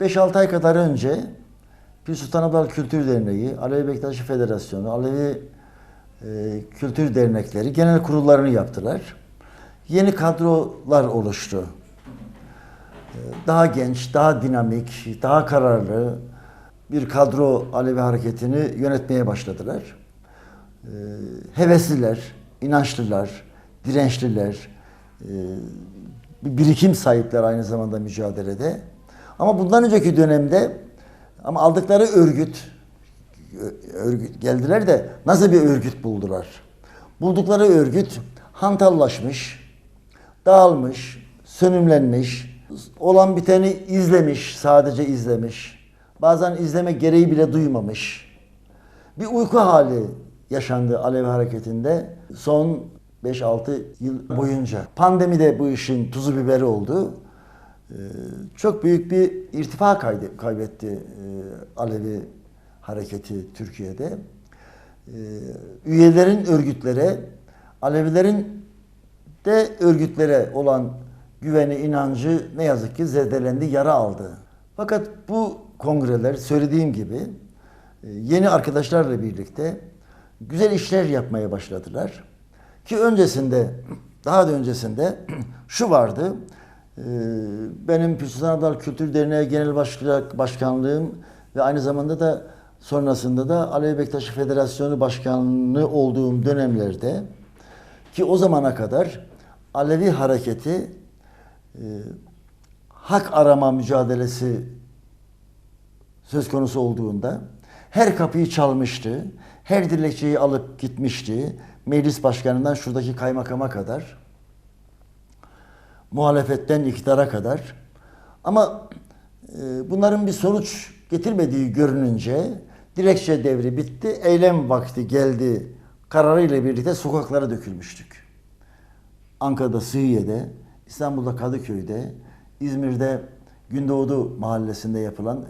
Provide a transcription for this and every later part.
5-6 ay kadar önce Pir Sultan Abdal Kültür Derneği, Alevi Bektaşi Federasyonu, Alevi e, Kültür Dernekleri genel kurullarını yaptılar. Yeni kadrolar oluştu. E, Daha genç, daha dinamik, daha kararlı bir kadro Alevi hareketini yönetmeye başladılar. E, Hevesliler, inançlılar, dirençliler, e, bir birikim sahipler aynı zamanda mücadelede. Ama bundan önceki dönemde ama aldıkları örgüt örgüt geldiler de nasıl bir örgüt buldular? Buldukları örgüt hantallaşmış, dağılmış, sönümlenmiş, olan biteni izlemiş, sadece izlemiş. Bazen izleme gereği bile duymamış. Bir uyku hali yaşandı Alevi hareketinde son 5-6 yıl boyunca. Pandemi de bu işin tuzu biberi oldu. Ee, Çok büyük bir irtifa kaybetti e, Alevi hareketi Türkiye'de. Ee, Üyelerin örgütlere, Alevilerin de örgütlere olan güveni, inancı ne yazık ki zedelendi, yara aldı. Fakat bu kongreler söylediğim gibi e, yeni arkadaşlarla birlikte güzel işler yapmaya başladılar. Ki öncesinde, daha da öncesinde şu vardı. E, Benim Pir Sultan Abdal Kültür Derneği Genel Başkan- Başkanlığım ve aynı zamanda da sonrasında da Alevi Bektaşi Federasyonu Başkanlığı olduğum dönemlerde ki o zamana kadar Alevi hareketi e, hak arama mücadelesi söz konusu olduğunda her kapıyı çalmıştı. Her dilekçeyi alıp gitmişti. Meclis başkanından şuradaki kaymakama kadar. Muhalefetten iktidara kadar. Ama e, bunların bir sonuç getirmediği görününce dilekçe devri bitti. Eylem vakti geldi. Kararıyla birlikte sokaklara dökülmüştük. Ankara'da Sıhhiye'de, İstanbul'da Kadıköy'de, İzmir'de Gündoğdu mahallesinde yapılan,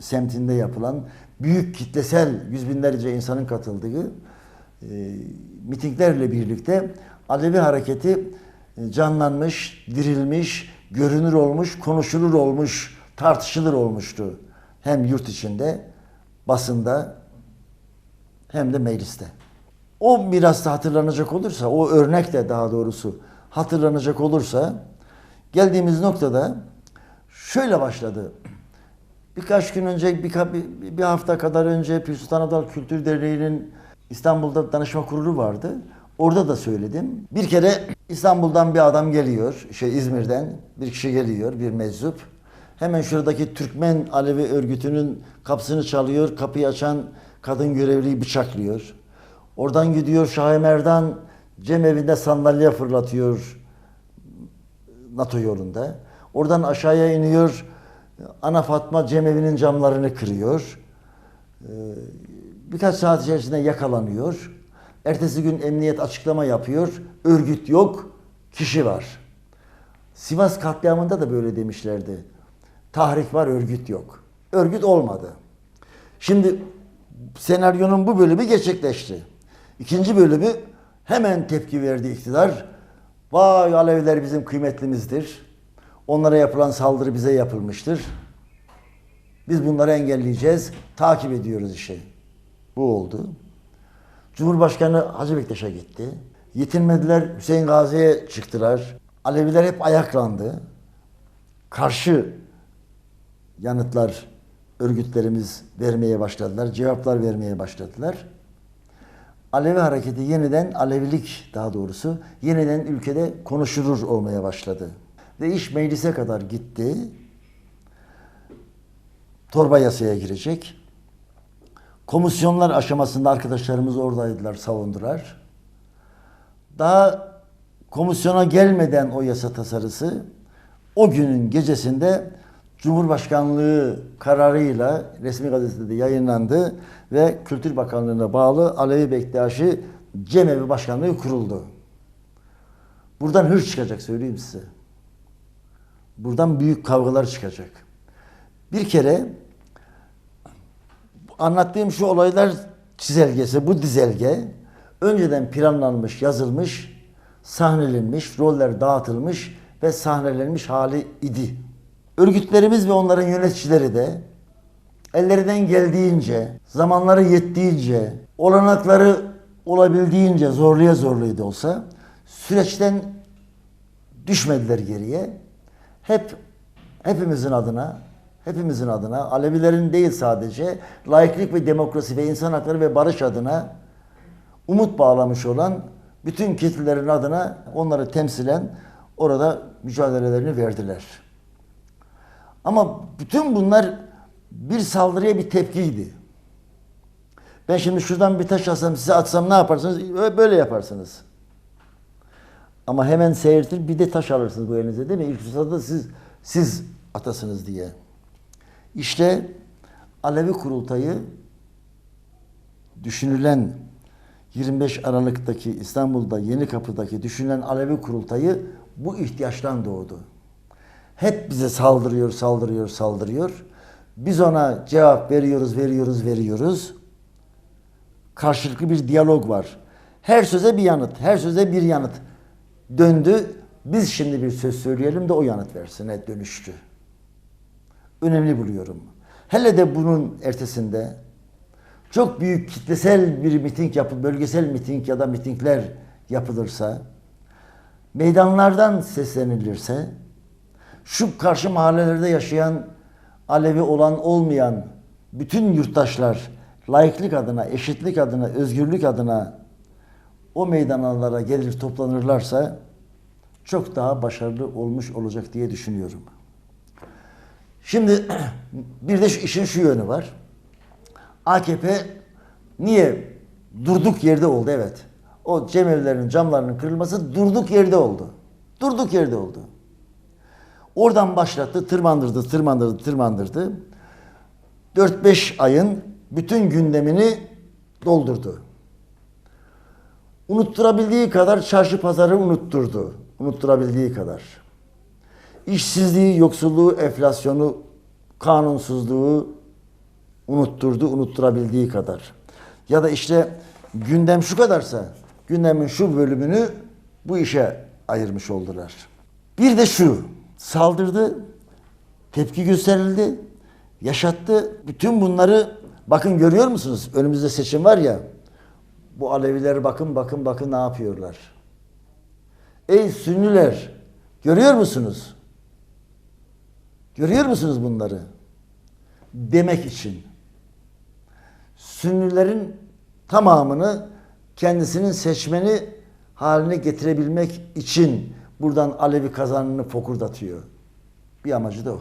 semtinde yapılan büyük kitlesel yüz binlerce insanın katıldığı e, mitinglerle birlikte Alevi hareketi canlanmış, dirilmiş, görünür olmuş, konuşulur olmuş, tartışılır olmuştu. Hem yurt içinde, basında hem de mecliste. O mirasta hatırlanacak olursa, o örnek de daha doğrusu hatırlanacak olursa geldiğimiz noktada şöyle başladı. Birkaç gün önce, bir, bir, hafta kadar önce Pir Sultan Abdal Kültür Derneği'nin İstanbul'da danışma kurulu vardı. Orada da söyledim. Bir kere İstanbul'dan bir adam geliyor, şey İzmir'den bir kişi geliyor, bir meczup. Hemen şuradaki Türkmen Alevi örgütünün kapısını çalıyor, kapıyı açan kadın görevliyi bıçaklıyor. Oradan gidiyor Şahi Merdan cemevinde sandalye fırlatıyor NATO yolunda. Oradan aşağıya iniyor. Ana Fatma cemevinin camlarını kırıyor. Ee, Birkaç saat içerisinde yakalanıyor. Ertesi gün emniyet açıklama yapıyor. Örgüt yok, kişi var. Sivas katliamında da böyle demişlerdi. Tahrik var, örgüt yok. Örgüt olmadı. Şimdi senaryonun bu bölümü gerçekleşti. İkinci bölümü hemen tepki verdi iktidar. Vay Aleviler bizim kıymetlimizdir. Onlara yapılan saldırı bize yapılmıştır. Biz bunları engelleyeceğiz. Takip ediyoruz işi. Bu oldu. Cumhurbaşkanı Hacı Bektaş'a gitti. Yetinmediler Hüseyin Gazi'ye çıktılar. Aleviler hep ayaklandı. Karşı yanıtlar örgütlerimiz vermeye başladılar. Cevaplar vermeye başladılar. Alevi hareketi yeniden, Alevilik daha doğrusu, yeniden ülkede konuşulur olmaya başladı. Ve iş meclise kadar gitti. Torba yasaya girecek. Komisyonlar aşamasında arkadaşlarımız oradaydılar, savundular. Daha komisyona gelmeden o yasa tasarısı o günün gecesinde Cumhurbaşkanlığı kararıyla resmi gazetede yayınlandı ve Kültür Bakanlığı'na bağlı Alevi Bektaşi Cemevi Başkanlığı kuruldu. Buradan hır çıkacak söyleyeyim size. Buradan büyük kavgalar çıkacak. Bir kere anlattığım şu olaylar çizelgesi, bu dizelge önceden planlanmış, yazılmış, sahnelenmiş, roller dağıtılmış ve sahnelenmiş hali idi. Örgütlerimiz ve onların yöneticileri de ellerinden geldiğince, zamanları yettiğince, olanakları olabildiğince zorluya zorluya da olsa süreçten düşmediler geriye. Hep hepimizin adına, hepimizin adına, Alevilerin değil sadece, laiklik ve demokrasi ve insan hakları ve barış adına umut bağlamış olan bütün kitlelerin adına onları temsilen orada mücadelelerini verdiler. Ama bütün bunlar bir saldırıya bir tepkiydi. Ben şimdi şuradan bir taş alsam size atsam ne yaparsınız? Böyle yaparsınız. Ama hemen seyirtir bir de taş alırsınız bu elinize değil mi? İlk fırsatta siz, siz atasınız diye. İşte Alevi kurultayı düşünülen 25 Aralık'taki İstanbul'da Yeni Kapı'daki düşünülen Alevi kurultayı bu ihtiyaçtan doğdu. Hep bize saldırıyor, saldırıyor, saldırıyor. Biz ona cevap veriyoruz, veriyoruz, veriyoruz. Karşılıklı bir diyalog var. Her söze bir yanıt, her söze bir yanıt. Döndü, biz şimdi bir söz söyleyelim de o yanıt versin, et dönüştü. Önemli buluyorum. Hele de bunun ertesinde çok büyük kitlesel bir miting yapıp bölgesel miting ya da mitingler yapılırsa, meydanlardan seslenilirse, şu karşı mahallelerde yaşayan Alevi olan olmayan bütün yurttaşlar laiklik adına, eşitlik adına, özgürlük adına o meydanlara gelir toplanırlarsa çok daha başarılı olmuş olacak diye düşünüyorum. Şimdi bir de şu işin şu yönü var. AKP niye durduk yerde oldu evet. O cemevlerin camlarının kırılması durduk yerde oldu. Durduk yerde oldu. Oradan başlattı, tırmandırdı, tırmandırdı, tırmandırdı. 4-5 ayın bütün gündemini doldurdu. Unutturabildiği kadar çarşı pazarı unutturdu. Unutturabildiği kadar. İşsizliği, yoksulluğu, enflasyonu, kanunsuzluğu unutturdu, unutturabildiği kadar. Ya da işte gündem şu kadarsa, gündemin şu bölümünü bu işe ayırmış oldular. Bir de şu, saldırdı, tepki gösterildi, yaşattı. Bütün bunları bakın görüyor musunuz? Önümüzde seçim var ya. Bu Aleviler bakın bakın bakın ne yapıyorlar. Ey Sünniler görüyor musunuz? Görüyor musunuz bunları? Demek için. Sünnilerin tamamını kendisinin seçmeni haline getirebilmek için buradan Alevi kazanını fokurdatıyor. Bir amacı da o.